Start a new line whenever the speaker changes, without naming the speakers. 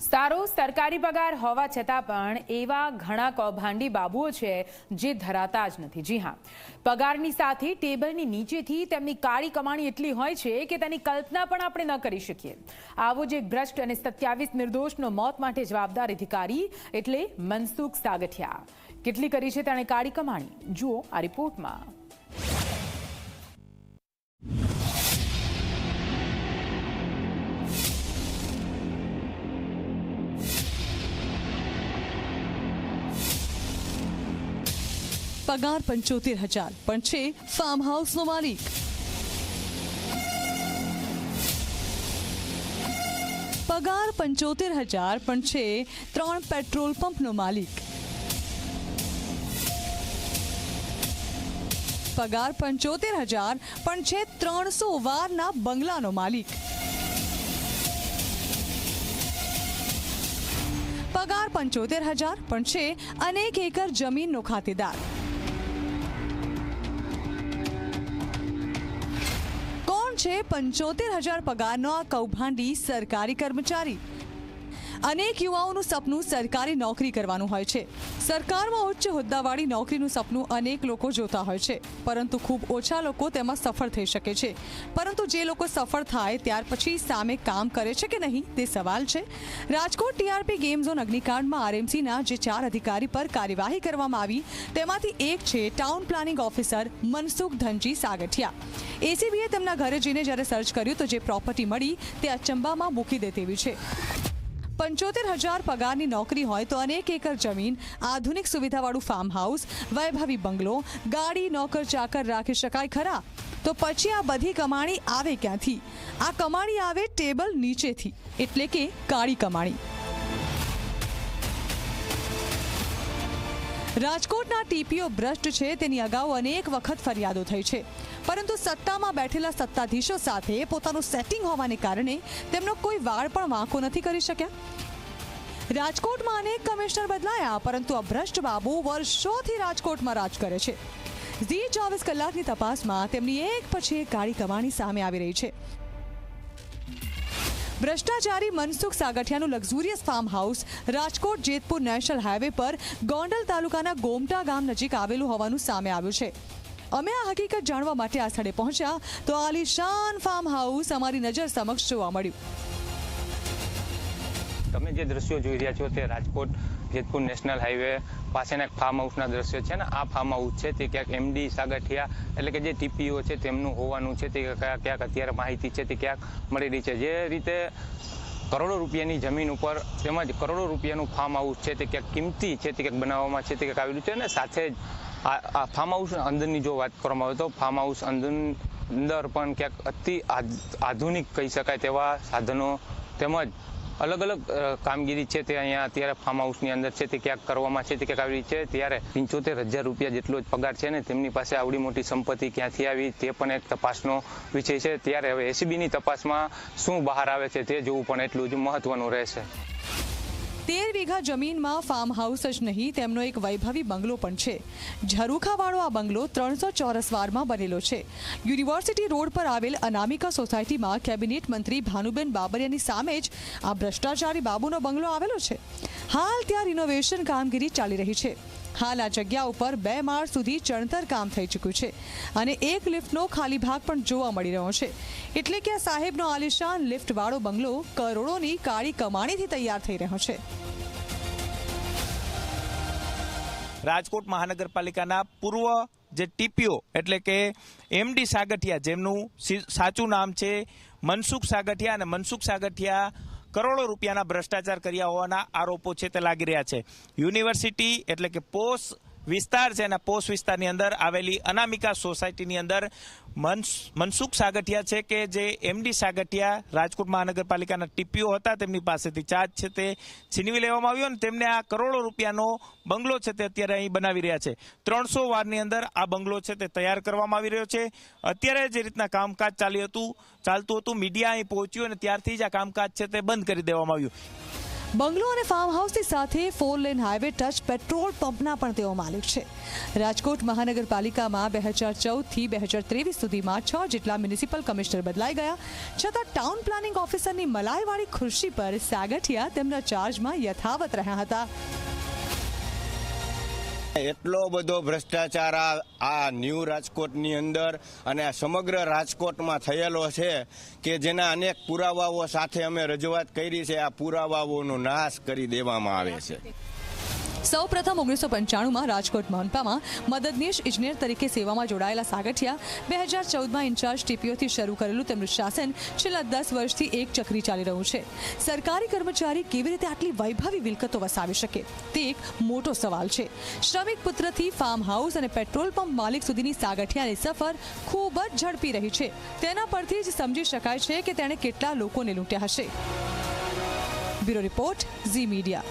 સારો સરકારી પગાર હોવા છતાં પણ એવા ઘણા કૌભાંડી બાબુઓ છે જે ધરાતા જ નથી. જી હા. પગારની સાથે ટેબલની નીચેથી તેમની કાળી કમાણી એટલી હોય છે કે તેની કલ્પના પણ આપણે ન કરી શકીએ. આવો જ એક ભ્રષ્ટ અને સત્યાવીસ નિર્દોષનો મોત માટે જવાબદાર અધિકારી એટલે મનસુખ સાગઠિયા. કેટલી કરી છે તેણે કાળી કમાણી? જુઓ આ રિપોર્ટમાં.
પગાર પંચોતેર હજાર. પણ છે ફાર્મ હાઉસનો માલિક. પગાર પંચોતેર હજાર, પણ છે ત્રણ પેટ્રોલ પંપનો માલિક. પગાર પંચોતેર હજાર, પણ છે ત્રણસો વારના બંગલાનો માલિક. પગાર પંચોતેર હજાર, પણ છે અનેક એકર જમીનનો ખાતેદાર. છે પંચોતેર હજાર પગારનો આ કૌભાંડી સરકારી કર્મચારી. અનેક યુવાઓનું સપનું સરકારી નોકરી કરવાનું હોય છે. સરકારમાં ઉચ્ચ હોદ્દાવાળી નોકરીનું સપનું અનેક લોકો જોતા હોય છે. પરંતુ ખૂબ ઓછા લોકો તેમાં સફળ થઈ શકે છે. પરંતુ જે લોકો સફળ થાય ત્યાર પછી સામે કામ કરે છે કે નહીં તે સવાલ છે. રાજકોટ ટીઆરપી ગેમ ઝોન અગ્નિકાંડમાં આરએમસીના જે ચાર અધિકારી પર કાર્યવાહી કરવામાં આવી તેમાંથી એક છે town planning officer Mansukh Dhanji Sagathiya. એસીબીએ તેમના ઘરે જઈને જ્યારે સર્ચ કર્યું તો જે પ્રોપર્ટી મળી તે અચંબામાં મૂકી દે તેવી છે. પંચોતેર હજાર પગારની નોકરી હોય તો અનેક એકર જમીન, આધુનિક સુવિધાવાળું ફાર્મ હાઉસ વૈભવી બંગલો, ગાડી, નોકર ચાકર રાખી શકાય ખરા? તો પછી આ બધી કમાણી આવે ક્યાંથી? આ કમાણી આવે ટેબલ નીચેથી, એટલે કે કાળી કમાણી. રાજકોટના ટીપીઓ ભ્રષ્ટ છે, તેની અગાઉ અનેક વખત ફરિયાદો થઈ છે. પરંતુ સત્તામાં બેઠેલા સત્તાધીશો સાથે પોતાનું સેટિંગ હોવાને કારણે તેમનો કોઈ વાળ પણ વાંકો નથી કરી શક્યા. રાજકોટમાં અનેક કમિશનર બદલાયા, પરંતુ આ ભ્રષ્ટ બાબુ વર્ષોથી રાજકોટમાં રાજ કરે છે. ઝી ચોવીસ કલાકની તપાસમાં તેમની એક પછી એક ગાડી કમાણી સામે આવી રહી છે. ભ્રષ્ટાચારી Mansukh સાગઠિયાનું luxurious farm house Rajkot Jetpur national highway પર ગોંડલ તાલુકાના ગોમટા ગામ નજીક આવેલું હોવાનું સામે આવ્યું છે. અમે આ હકીકત જાણવા માટે આ સ્થળે પહોંચ્યા તો આલીશાન ફાર્મ હાઉસ અમારી નજર સમક્ષ જોવા મળ્યું.
જે દ્રશ્યો જોઈ રહ્યા છો તે રાજકોટ જેતપુર નેશનલ હાઈવે પાસેના એક ફાર્મ હાઉસના દ્રશ્યો છે ને આ ફાર્મ હાઉસ છે તે ક્યાંક એમડી સાગઠિયા એટલે કે જે ટીપીઓ છે તેમનું હોવાનું છે તે ક્યાં ક્યાંક અત્યારે માહિતી છે તે ક્યાંક મળી રહી છે. જે રીતે કરોડો રૂપિયાની જમીન ઉપર તેમજ કરોડો રૂપિયાનું ફાર્મ હાઉસ છે તે ક્યાંક કિંમતી છે તે ક્યાંક બનાવવામાં છે તે ક્યાંક આવેલું છે અને સાથે જ આ ફાર્મ હાઉસ અંદરની જો વાત કરવામાં આવે તો ફાર્મ હાઉસ અંદર અંદર પણ ક્યાંક અતિ આધ- આધુનિક કહી શકાય તેવા સાધનો તેમજ અલગ અલગ કામગીરી છે તે અહીંયા અત્યારે ફાર્મ હાઉસની અંદર છે તે ક્યાંક કરવામાં છે તે ક્યાંક આવી છે. ત્યારે પંચોતેર હજાર રૂપિયા જેટલો જ પગાર છે ને તેમની પાસે આવડી મોટી સંપત્તિ ક્યાંથી આવી તે પણ એક તપાસનો વિષય છે. ત્યારે હવે એસીબીની તપાસમાં શું બહાર આવે છે તે જોવું પણ એટલું જ મહત્વનું રહેશે.
તેર વીઘા જમીનમાં ફાર્મ હાઉસ જ નહીં, તેમનો એક વૈભવી બંગલો પણ છે. ઝરૂખાવાળો આ બંગલો ત્રણસો ચોરસ વારમાં બનેલો છે. યુનિવર્સિટી રોડ પર આવેલ અનામિકા સોસાયટીમાં કેબિનેટ મંત્રી ભાનુબેન બાબરિયાની સામે જ આ ભ્રષ્ટાચારી બાબુનો બંગલો આવેલો છે. હાલ ત્યાં રિનોવેશન કામગીરી ચાલી રહી છે. હાલ આ જગ્યા ઉપર બે માળ સુધી ચણતર કામ થઈ ચૂક્યું છે અને એક લિફ્ટનો ખાલી ભાગ પણ જોવા મળી રહ્યો છે. એટલે કે આ સાહેબનો આલિશાન લિફ્ટવાળો બંગલો કરોડોની કાળી કમાણીથી તૈયાર થઈ રહ્યો છે.
રાજકોટ મહાનગરપાલિકાના પૂર્વ જે ટીપીઓ એટલે કે એમડી સાગઠિયા જેમનું સાચું નામ છે મનસુખ સાગઠિયા અને મનસુખ સાગઠિયા કરોડો રૂપિયાના ભ્રષ્ટાચાર કર્યા હોવાના આરોપો છે તે લાગી રહ્યા છે. યુનિવર્સિટી એટલે કે પોસ વિસ્તાર છે અને પોસ્ટ વિસ્તારની અંદર આવેલી અનામિકા સોસાયટીની અંદર મનસ- મનસુખ સાગઠિયા છે કે જે એમડી સાગઠિયા રાજકોટ મહાનગરપાલિકાના ટીપીઓ હતા, તેમની પાસેથી ચાર્જ છે તે છીનવી લેવામાં આવ્યો અને તેમને આ કરોડો રૂપિયાનો બંગલો છે તે અત્યારે અહીં બનાવી રહ્યા છે. ત્રણસો વારની અંદર આ બંગલો છે તે તૈયાર કરવામાં આવી રહ્યો છે. અત્યારે જે રીતના કામકાજ ચાલ્યું હતું, ચાલતું હતું, મીડિયા અહીં પહોંચ્યું અને ત્યારથી જ આ કામકાજ છે તે બંધ કરી દેવામાં આવ્યું.
બંગલો અને ફાર્મ હાઉસની સાથે four lane highway touch petrol પંપના પણ તેઓ માલિક છે. રાજકોટ મહાનગરપાલિકામાં બે હજાર ચૌદથી બે હજાર ત્રેવીસ સુધીમાં છ જેટલા મ્યુનિસિપલ કમિશનર બદલાઈ ગયા, છતાં ટાઉન પ્લાનિંગ ઓફિસરની મલાઈવાળી ખુરશી પર સાગઠિયા તેમના ચાર્જમાં યથાવત રહ્યા હતા.
એટલો બધો ભ્રષ્ટાચાર આ ન્યૂ રાજકોટની અંદર અને આ સમગ્ર રાજકોટમાં થયેલો છે કે જેના અનેક પુરાવાઓ સાથે અમે રજૂઆત કરી છે. આ પુરાવાઓનો નાશ કરી દેવામાં આવે છે.
સૌ પ્રથમ ઓગણીસો પંચાણુંમાં રાજકોટ મનપામાં મદદનીશ ઇજનેર તરીકે સેવામાં જોડાયેલા સાગઠિયા બે હજાર ચૌદમાં ઇન્ચાર્જ ટીપીઓથી શરૂ કરેલું તેમનું શાસન છેલ્લા દસ વર્ષથી એક ચક્રી ચાલી રહ્યું છે. સરકારી કર્મચારી કેવી રીતે આટલી વૈભવી વિલકતો વસાવી શકે? તે એક મોટો સવાલ છે. શ્રમિક પુત્રથી ફાર્મ હાઉસ અને પેટ્રોલ પંપ માલિક સુધીની સાગઠિયાની સફર ખૂબ જ ઝડપી રહી છે. તેના પરથી જ સમજી શકાય છે કે તેણે કેટલા લોકોને લૂંટ્યા હશે. Bureau report, Zee media.